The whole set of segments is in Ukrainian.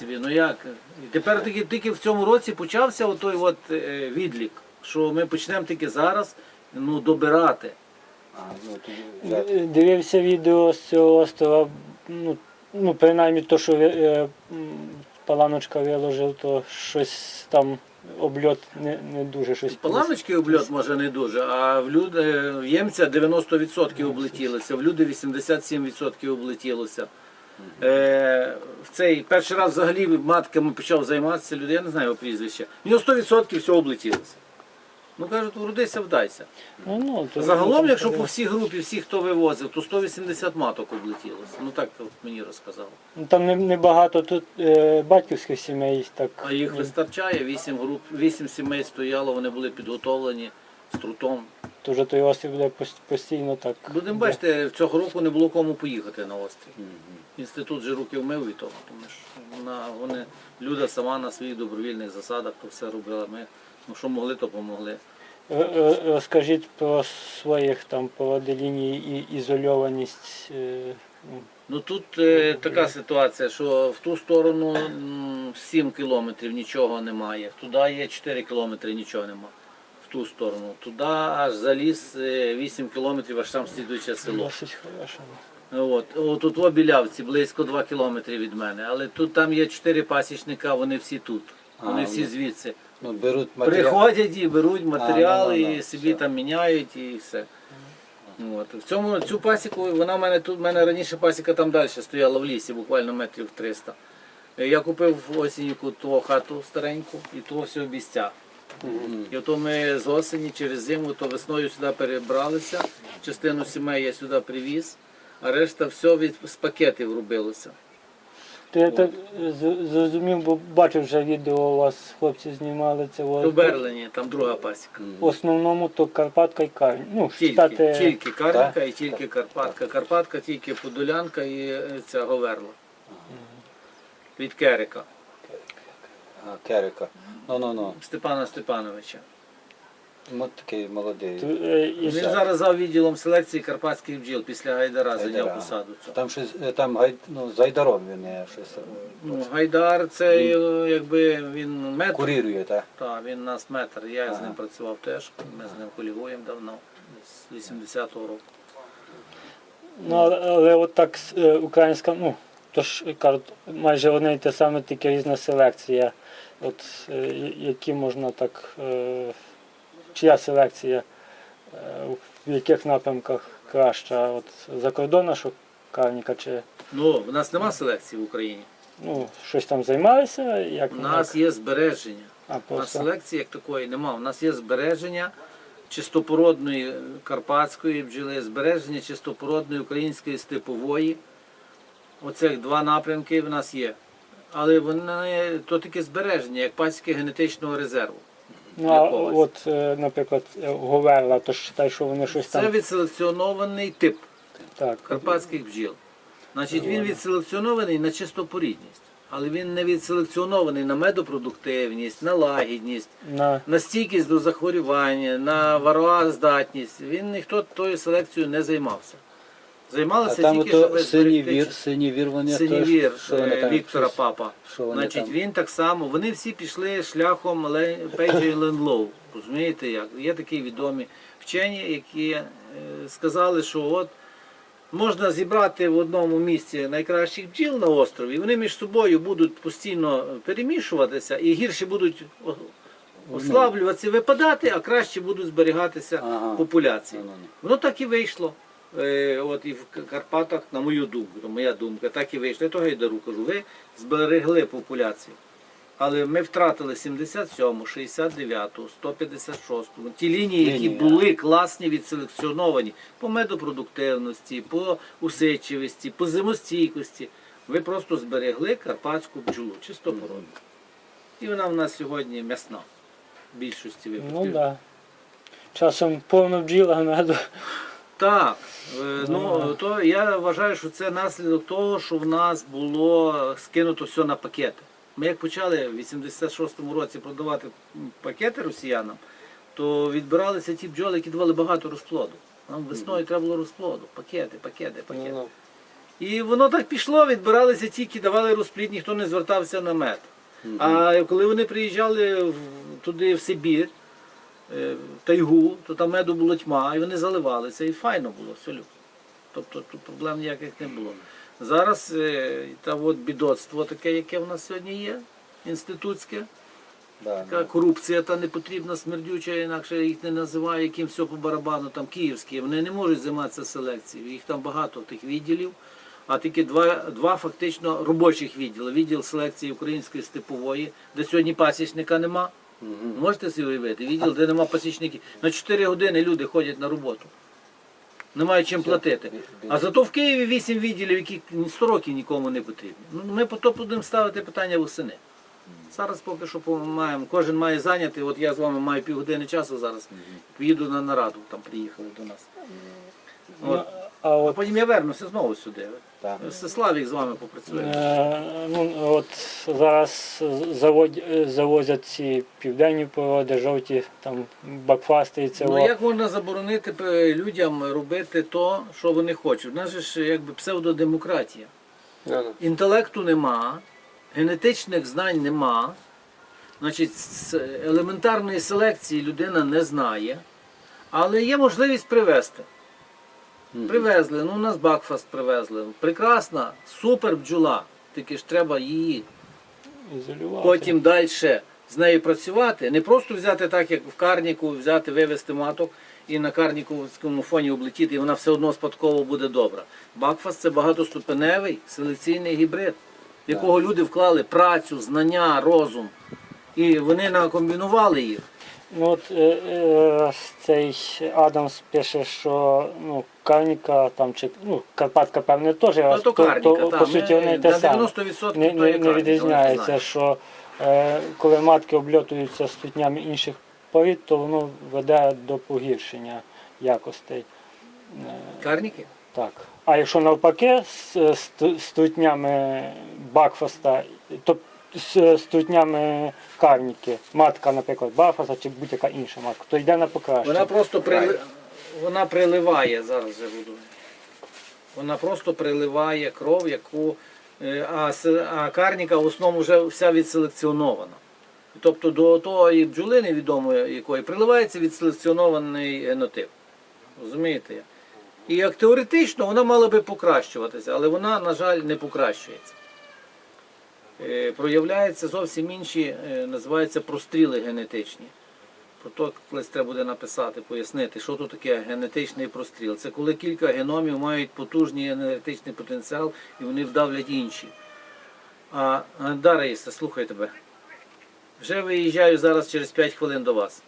Ну собі, ну як? Тепер тільки, тільки в цьому році почався отой от е, відлік, що ми почнемо тільки зараз ну, добирати. А, ну, тоді вже Дивився відео з цього острова, ну, ну принаймні то, що ви- е, м, Паланочка виложив, то щось там обльот не, не дуже щось. Паланочки обльот може не дуже, а в люди в ємця 90% облетілося, в люди 87% облетілося. Е, в цей перший раз взагалі матками почав займатися людей, я не знаю його прізвище. В нього 100% всього облетілося. Ну кажуть, вродися, вдайся. Ну, ну, то- Загалом, якщо по всій групі, всі, хто вивозив, то 180 маток облетілося. Ну так от мені розказали. Ну, Там не- небагато тут е, батьківських сімей, так. А їх ну, вистачає, 8 груп, 8 сімей стояло, вони були підготовлені з трутом. то вже той острів буде постійно так. Будемо бачити, цього року не було кому поїхати на острів. Інститут же руки вмив від того, тому що вона, вони, Люда сама на своїх добровільних засадах то все робила. Ми ну, що могли, то помогли. Р- р- Розкажіть про своїх там поводеліній і ізольованість. е, ну, Ну тут е, така ситуація, що в ту сторону 7 кілометрів нічого немає, туди є 4 кілометри, нічого немає. В ту сторону. Туди аж заліз е, 8 кілометрів, аж там слідуюче село. От, от тут в Білявці, близько 2 кілометри від мене. Але тут там є 4 пасічника, вони всі тут. Вони А, всі ну, звідси. ну, беруть матеріал. Приходять і беруть матеріали, ну, ну, ну, і собі все. там міняють і все. От. В цьому цю пасіку, вона в мене тут, в мене раніше пасіка там далі стояла в лісі, буквально метрів 300. Е, Я купив осіньку ту хату стареньку і того все обіця. І ото ми з осені через зиму, то весною сюди перебралися. Частину сімей я сюди привіз, а решта все від, з пакетів робилося. То я так з- зрозумів, бо бачив вже відео у вас, хлопці знімали це. В от. Берлені, там друга пасіка. В основному то Карпатка і Карні. Ну, Тільки, штати, тільки Карпатка і тільки Карпатка. Карпатка тільки Подолянка і е, ця Говерла. Від Керика А, Керика. Ну, ну, ну. Степана Степановича. От такий молодий. е, і Він за- зараз за відділом селекції карпатських бджіл після Гайдара зайняв Гайдара. посаду. цю. Там щось, е, там гай, ну, з Айдаром він е, щось е, Ну, Гайдар це е, якби він метр. курірує, так? Так, він нас метр. Я з ним працював теж. Ми з ним колігуємо давно, з 80-го року. Ну, але, але от так с- е, українська, ну, то ж кажуть, майже одне і те саме, тільки різна селекція. От е, які можна так, е, чия селекція, е, в яких напрямках краща? От закордонна шукарніка чи Ну, в нас нема селекції в Україні. ну, щось там займалися? Як, У нас як? є збереження. А, У нас селекції як такої нема. У нас є збереження чистопородної карпатської бджоли, збереження чистопородної української степової. Оцих два напрямки в нас є. Але вони то таке збереження, як пасіки генетичного резерву. Ну, а от, е, наприклад, е, Говерла, то ж вважаю, що вони щось Це там. відселекціонований тип Так. карпатських бджіл. Значить, він відселекціонований на чистопорідність, але він не відселекціонований на медопродуктивність, на лагідність, На, на стійкість до захворювання, на вароаздатність. Він ніхто тою селекцією не займався. А Займалися там тільки щоб ото синій зберегти вір, синій вір вони синій теж, що вони е, там Віктора щось- Папа. що вони Значить, там? він так само, вони всі пішли шляхом Пейджа Ленлоу. Розумієте як? Є такі відомі вчені, які е, сказали, що от можна зібрати в одному місці найкращих бджіл на острові, і вони між собою будуть постійно перемішуватися і гірше будуть о- ослаблюватися, випадати, а краще будуть зберігатися Ага. популяції. Ну, ну, ну. Воно так і вийшло. Е, от і в Карпатах, на мою думку, то моя думка, так і вийшло. Я того Гайдару кажу, ви зберегли популяцію. Але ми втратили 77, 69, 156. Ті лінії, які були класні, відселекціоновані по медопродуктивності, по усидчивості, по зимостійкості. Ви просто зберегли карпатську бджолу, чистопородну. І вона в нас сьогодні м'ясна в більшості випадків. ну так. Да. Часом повно бджіла меду. Так, ну то я вважаю, що це наслідок того, що в нас було скинуто все на пакети. Ми як почали в 86-му році продавати пакети росіянам, то відбиралися ті бджоли, які давали багато розплоду. Нам весною треба було розплоду. Пакети, пакети, пакети. Ну, І воно так пішло, відбиралися тільки, давали розплід, ніхто не звертався на мед. А коли вони приїжджали туди, в Сибір, е, тайгу, то там меду було тьма, і вони заливалися, і файно було, абсолютно. Тобто тут проблем ніяких не було. Зараз е, та от бідоцтво таке, яке в нас сьогодні є, інститутське, Да, така корупція та непотрібна, смердюча, інакше їх не називаю, яким все по барабану, там київські, вони не можуть займатися селекцією. Їх там багато тих відділів, а тільки два, два фактично робочих відділи. Відділ селекції української степової, де сьогодні пасічника нема. Можете собі уявити? Відділ, де нема пасічників. На 4 години люди ходять на роботу. Немає чим платити. А зато в Києві 8 відділів, які 100 років нікому не потрібні. Ну, ми потім будемо ставити питання восени. Зараз поки що маємо, кожен має зайняти. От я з вами маю півгодини часу зараз. Їду на нараду, там приїхали до нас. Ну, От. А А от потім я вернуся знову сюди. Так. Славік з вами попрацює. Е, ну, от зараз завод, е, завозять ці південні породи, жовті, там бакфасти і це. Ну як можна заборонити е, людям робити то, що вони хочуть? У нас же ж якби псевдодемократія. Інтелекту нема, генетичних знань нема. Значить, елементарної селекції людина не знає, але є можливість привезти. Привезли, ну у нас Бакфаст привезли. Прекрасна, супер бджола. Тільки ж треба її Ізолювати. потім далі з нею працювати. Не просто взяти так, як в карніку, взяти, вивезти маток і на карніковському фоні облетіти, і вона все одно спадково буде добра. Бакфаст це багатоступеневий селекційний гібрид, в якого люди вклали працю, знання, розум. І вони накомбінували їх. Ну, от, е, е, цей Адамс пише, що ну, Карніка там чи ну, Карпатка, певне, теж Ну, то карніка, та, по суті вони те саме. Не, не, не відрізняється, що е, коли матки обльотуються стутнями інших порід, то воно веде до погіршення якостей. Е, Карніки? Так. А якщо навпаки з з стутнями Бакфаста, то з стутнями карніки, матка, наприклад, Бакфаста чи будь-яка інша матка, то йде на покращення. Вона просто прили... вона приливає зараз же буду. Вона просто приливає кров, яку. е, А, а карніка в основному вже вся відселекціонована. Тобто до тої бджоли невідомої якої приливається відселекціонований генотип. Розумієте? І як теоретично вона мала би покращуватися, але вона, на жаль, не покращується. Е, Проявляються зовсім інші, е, називаються простріли генетичні. Про то колись треба буде написати, пояснити, що тут таке генетичний простріл. Це коли кілька геномів мають потужний генетичний потенціал і вони вдавлять інші. А, а, да, слухаю тебе. Вже виїжджаю зараз через 5 хвилин до вас.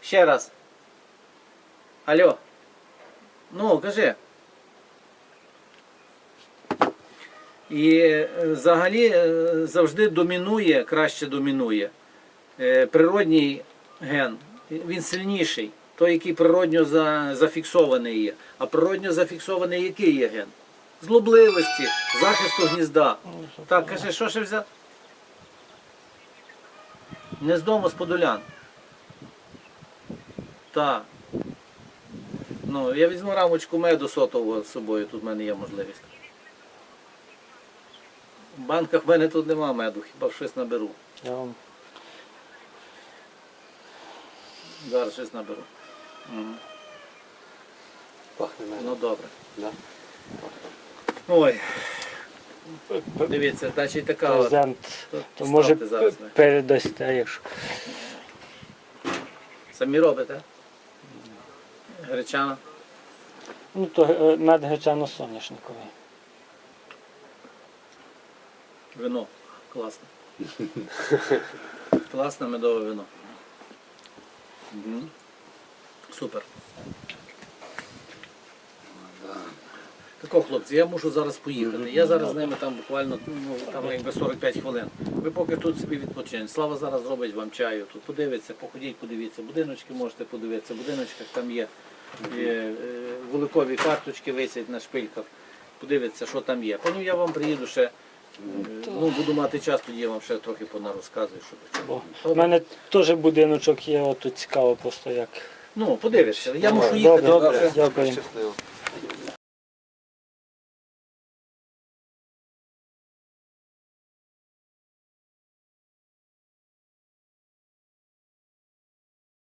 Ще раз. Алло. Ну, кажи. І е, взагалі е, завжди домінує, краще домінує е, природній ген. Він сильніший, той, який природньо зафіксований є. А природньо зафіксований який є ген? Злобливості, захисту гнізда. Так, каже, що ще взяв? Не з дому, з подолян. Так. Ну, я візьму рамочку меду сотового з собою, тут в мене є можливість. В банках в мене тут нема меду, хіба щось наберу. Я вам Зараз щось наберу. Мгм. Пахне мене. Ну добре. Да. Ой, дивіться, значить така от. презент, то то може зараз ми. передасте, якщо. Самі робите? Гречана. Ну, то е, мед гречано-соняшниковий. Вино. Класне. Класне медове вино. Супер. Тако, хлопці, я мушу зараз поїхати. Я зараз з ними там буквально ну, там якби 45 хвилин. Ви поки тут собі відпочинете. Слава зараз зробить вам чаю. Тут подивиться, походіть, подивіться. Будиночки можете подивитися. В будиночках там є е, вуликові карточки висять на шпильках. Подивіться, що там є. Потім я вам приїду ще. Ну, буду мати час, тоді я вам ще трохи понарозказую, щоб. чого. Мене теж будиночок є, от тут цікаво просто як. Ну, подивишся. Я мушу їхати. добре, дякую. Щасливо.